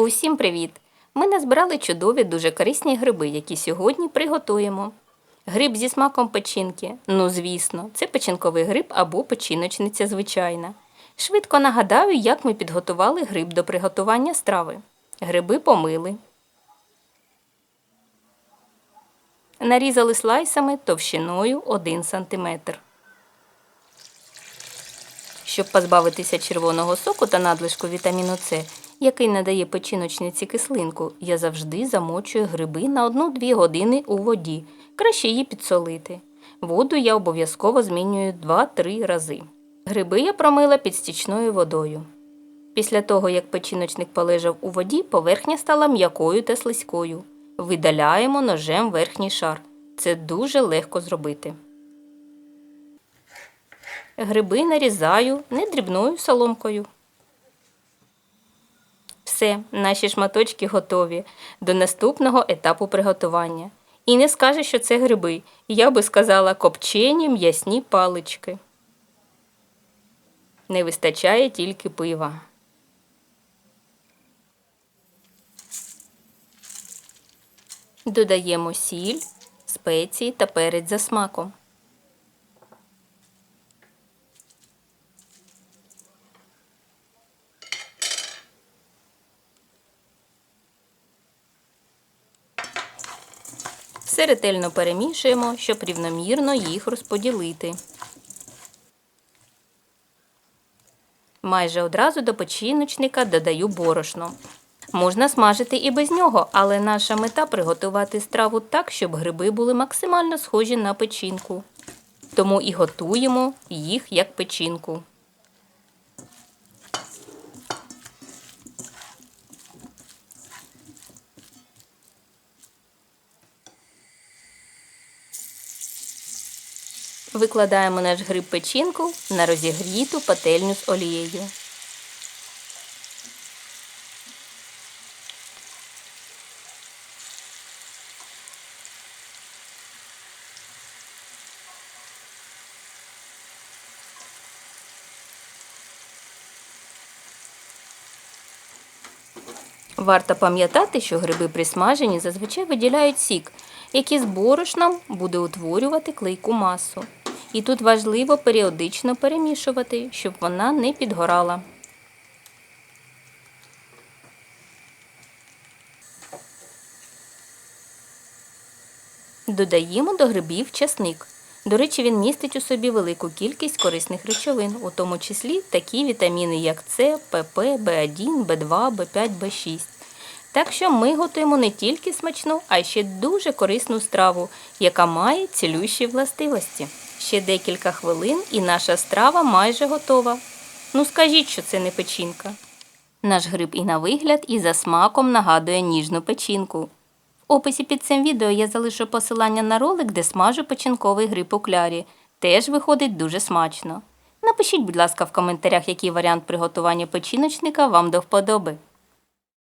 Усім привіт! Ми назбирали чудові, дуже корисні гриби, які сьогодні приготуємо. Гриб зі смаком печінки. Ну, звісно, це печінковий гриб або печіночниця звичайна. Швидко нагадаю, як ми підготували гриб до приготування страви. Гриби помили. Нарізали слайсами товщиною 1 см. Щоб позбавитися червоного соку та надлишку вітаміну С, який надає печіночниці кислинку, я завжди замочую гриби на 1-2 години у воді. Краще її підсолити. Воду я обов'язково змінюю 2-3 рази. Гриби я промила під стічною водою. Після того, як печіночник полежав у воді, поверхня стала м'якою та слизькою. Видаляємо ножем верхній шар. Це дуже легко зробити. Гриби нарізаю не дрібною соломкою. Все, наші шматочки готові до наступного етапу приготування. І не скаже, що це гриби. Я би сказала копчені м'ясні палички. Не вистачає тільки пива. Додаємо сіль, спеції та перець за смаком. Все ретельно перемішуємо, щоб рівномірно їх розподілити. Майже одразу до печіночника додаю борошно. Можна смажити і без нього, але наша мета приготувати страву так, щоб гриби були максимально схожі на печінку. Тому і готуємо їх як печінку. Викладаємо наш гриб печінку на розігріту пательню з олією. Варто пам'ятати, що гриби при смаженні зазвичай виділяють сік, який з борошном буде утворювати клейку масу. І тут важливо періодично перемішувати, щоб вона не підгорала. Додаємо до грибів часник. До речі, він містить у собі велику кількість корисних речовин, у тому числі такі вітаміни, як С, ПП, В1, В2, В5, В6. Так що ми готуємо не тільки смачну, а ще дуже корисну страву, яка має цілющі властивості. Ще декілька хвилин і наша страва майже готова. Ну скажіть, що це не печінка. Наш гриб і на вигляд, і за смаком нагадує ніжну печінку. В описі під цим відео я залишу посилання на ролик, де смажу печінковий гриб у клярі. Теж виходить дуже смачно. Напишіть, будь ласка, в коментарях, який варіант приготування печіночника вам до вподоби.